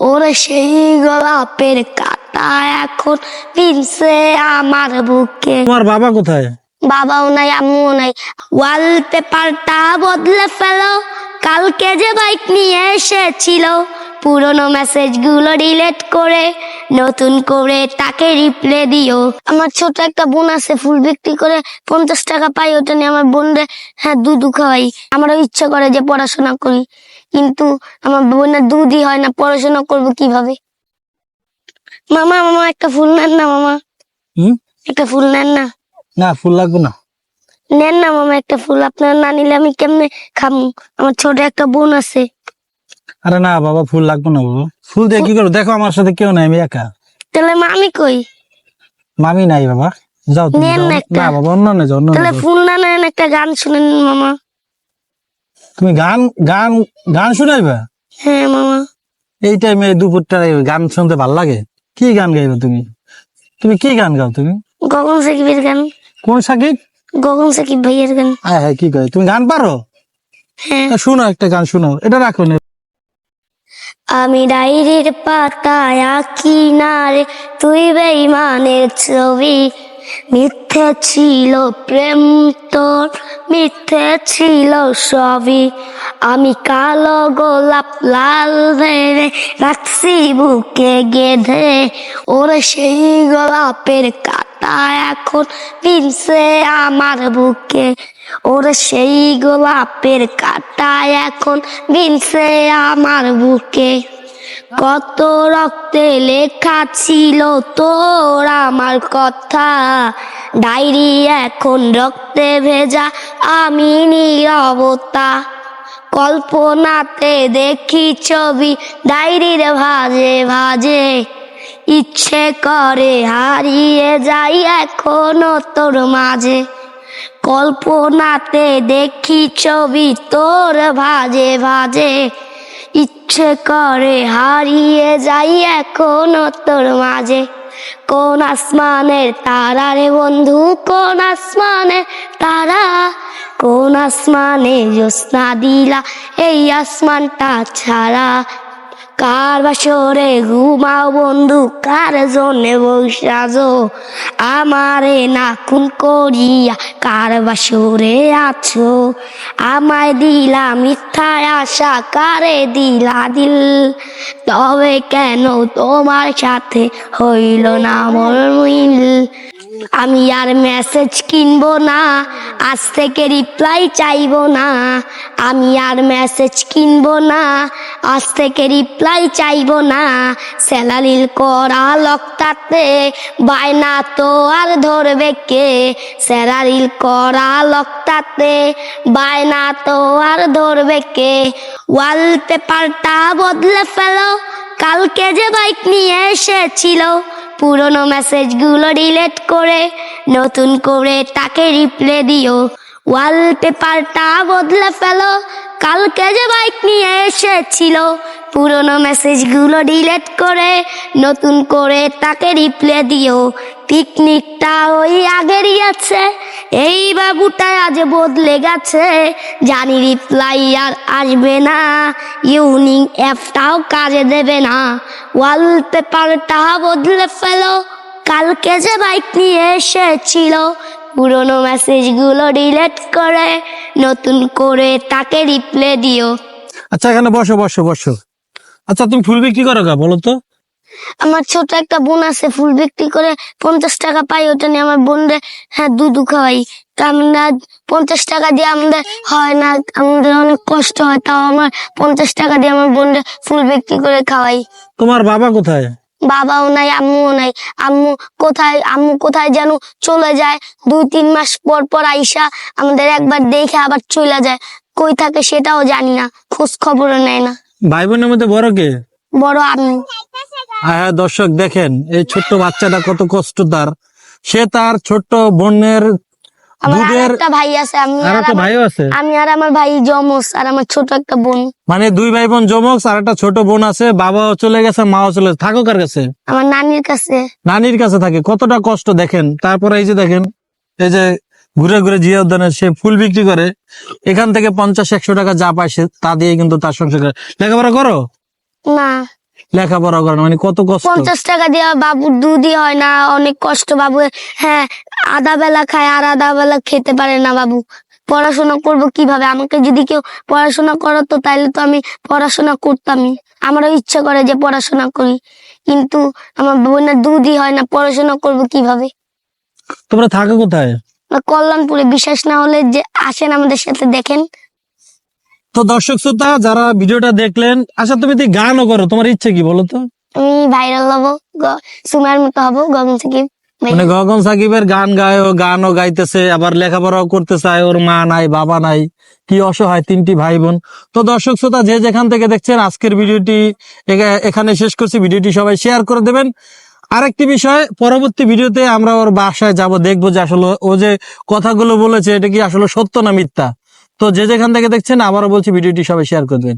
ওরে সেই গোলাপের কাটা এখন ফিরছে আমার বুকে। তোমার বাবা কোথায়? বাবাও নাই আম্মুও নাই। ওয়াল পেপারটা বদলে ফেলো। কালকে যে বাইক নিয়ে এসেছিল পুরনো মেসেজগুলো ডিলেট করে নতুন করে তাকে রিপ্লে দিও। আমার ছোট একটা বোন আছে ফুল বিক্রি করে পঞ্চাশ টাকা পাই ওটা নিয়ে আমার বোনরে হ্যাঁ দুধ খাওয়াই। আমারও ইচ্ছা করে যে পড়াশোনা করি কিন্তু আমার বোনের দুধই হয় না পড়াশোনা করব কীভাবে? মামা মামা একটা ফুল নেন না মামা। হুম? একটা ফুল নেন না। না ফুল লাগবে না। নেন না মামা একটা ফুল। আপনার না নিলে আমি কেমনে খামু? আমার ছোট একটা বোন আছে। আরে না বাবা ফুল লাগবে না বাবা। ফুল দিয়ে কি করো দেখো আমার সাথে কেউ নাই আমি একা। তাহলে মা আমি কই? মামি নাই বাবা। যাও তুমি না বাবা অন্য না যাও তাহলে ফুল না নেন একটা গান শুনেন মামা। তুমি গান গান গান শুনাইবা? হ্যাঁ মামা। এই টাইমে দুপুরটা গান শুনতে ভালো লাগে? কি গান গাইবে তুমি? তুমি কি গান গাও তুমি? গগন সাকিবের গান। কোন সাকিব? গগন সাকিব ভাইয়ের গান। হ্যাঁ হ্যাঁ কি কয়? তুমি গান পারো? হ্যাঁ। শুনো একটা গান শুনো। এটা রাখো না আমি ডায়েরির পাতায় আঁকি না রে, তুই বেইমানের ছবি। মিথ্যে ছিল প্রেম তোর, মিথ্যে ছিল সবই। আমি কালো গোলাপ লাল ভেবে রাখছি বুকে গেঁধে। ওর সেই গোলাপের কাটা এখন পিনছে আমার বুকে। ওরে সেই গোলাপের কাটা এখন বিনছে আমার বুকে। কত রক্তে লেখা ছিল তোর আমার কথা। ডায়েরি এখন রক্তে ভেজা, আমি নীরবতা। কল্পনাতে দেখি ছবি ডায়েরির ভাজে ভাজে। ইচ্ছে করে হারিয়ে যাই এখনও তোর মাঝে। কল্পনাতে দেখি ছবি তোর ভাজে ভাজে। ইচ্ছে করে হারিয়ে যাই এখনও তোর মাঝে। কোন আসমানের তারা রে বন্ধু, কোন আসমানের তারা? কোন আসমানে জ্যোৎস্না দিলা, এই আসমানটা ছাড়া কার বাসরে ঘুমাও বন্ধু? কার জন্যে বৈশাজো আমারে না খুন করিয়া কার বাসরে আছো? আমায় দিলা মিথ্যায় আশা, কারে দিলা দিল? তবে কেন তোমার সাথে হইল না মোর মিল? আমি আর মেসেজ কিনবো না, আজ থেকে রিপ্লাই চাইব না। আমি আর মেসেজ কিনবো না, আজ থেকে রিপ্লাই চাইব না। স্যালারিল করা লকটাতে, বায়না তো আর ধরবে কে? স্যালারিল করা লকটাতে, বায়না তো আর ধরবে কে? ওয়াল পেপারটা বদলে ফেলো, কালকে যে বাইক নিয়ে এসেছিল পুরনো মেসেজগুলো ডিলেট করে নতুন করে তাকে রিপ্লে দিও। ওয়াল পেপারটা বদলে ফেলো। কালকে যে বাইক নিয়ে এসেছিল। পুরনো মেসেজগুলো ডিলেট করে নতুন করে তাকে রিপ্লে দিও। পিকনিকটা ওই আগেরই আছে। এই বাবুটা আজ বদলে গেছে। জানি রিপ্লাই আর আসবে না। ইউনিং অ্যাপটাও কাজে দেবে না। ওয়াল ওয়ালপেপারটা বদলে ফেলো। কালকে যে বাইক নিয়ে এসেছিল। পুরনো মেসেজগুলো ডিলেট করে, নতুন করে তাকে রিপ্লে দিও। আচ্ছা এখানে বসো বসো বসো। আচ্ছা তুমি ফুল বিক্রি করো গা, বলো তো। আমার ছোট একটা বোন আছে ফুল বিক্রি করে পঞ্চাশ টাকা পাই ওটা নিয়ে আমার বোনরে হ্যাঁ দুধ খাওয়াই। আমরা পঞ্চাশ টাকা দিয়ে আমাদের হয় না আমাদের অনেক কষ্ট হয় তাও আমার পঞ্চাশ টাকা দিয়ে আমার বোনরে ফুল বিক্রি করে খাওয়াই। তোমার বাবা কোথায়? বাবাও নাই আম্মুও নাই। আম্মু কোথায় আম্মু কোথায় যেন চলে যায় দুই তিন মাস পর পর আইসা আমাদের একবার দেখে আবার চলে যায়। কই থাকে সেটাও জানি না খোঁজ খবরও নেয় না। ভাই বোনের মধ্যে বড় কে? বড় আমি। হ্যাঁ দর্শক দেখেন এই ছোট্ট বাচ্চাটা কত কষ্ট তার সে তার ছোট্ট বোনের দুধের ভাই আছে আমি আর একটা আমার- ভাইও আছে? আমি আর আমার ভাই আর আমার ছোট একটা বোন। মানে দুই ভাই বোন জমক আর একটা ছোট বোন আছে বাবাও চলে গেছে মাও চলে গেছে। থাকো কার কাছে? আমার নানির কাছে। নানির কাছে থাকে কতটা কষ্ট দেখেন। তারপরে এই যে দেখেন এই যে ঘুরে ঘুরে জিয়া উদ্যানে সে ফুল বিক্রি করে এখান থেকে পঞ্চাশ একশো টাকা যা পায় সে তা দিয়ে কিন্তু তার সংসার করে। লেখাপড়া করো? না। লেখাপড়া করেন মানে কত কষ্ট? পঞ্চাশ টাকা দিয়ে বাবুর দুধই হয় না অনেক কষ্ট বাবু। হ্যাঁ আধা বেলা খায় আর আধা বেলা খেতে পারে না বাবু। পড়াশোনা করব কীভাবে? আমাকে যদি কেউ পড়াশোনা করাতো তাহলে তো আমি পড়াশোনা করতামই। আমারও ইচ্ছা করে যে পড়াশোনা করি কিন্তু আমার বোনের দুধই হয় না পড়াশোনা করব কীভাবে? তোমরা থাকো কোথায়? কল্যাণপুরে বিশ্বাস না হলে যে আসেন আমাদের সাথে দেখেন। তো দর্শক শ্রোতা যারা ভিডিওটা দেখলেন আচ্ছা তুমি তো গানও করো? তোমার ইচ্ছে কি বলো তো? আমি ভাইরাল হব সুমার মতো হব গগন সাকিব। মানে গগন সাকিবের গান গায় ও গানও গাইতেছে আবার লেখাপড়াও করতে চায় ওর মা নাই বাবা নাই কি অসহায় তিনটি ভাই বোন তো দর্শক শ্রোতা যে যেখান থেকে দেখছেন আজকের ভিডিওটি এখানে শেষ করছি। ভিডিওটি সবাই শেয়ার করে দেবেন। আরেকটি বিষয় পরবর্তী ভিডিওতে আমরা ওর বাসায় যাব দেখব যে আসলে ও যে কথাগুলো বলেছে এটা কি আসলে সত্য না মিথ্যা? তো যে যেখান থেকে দেখছেন আবারও বলছি ভিডিওটি সবাই শেয়ার করবেন।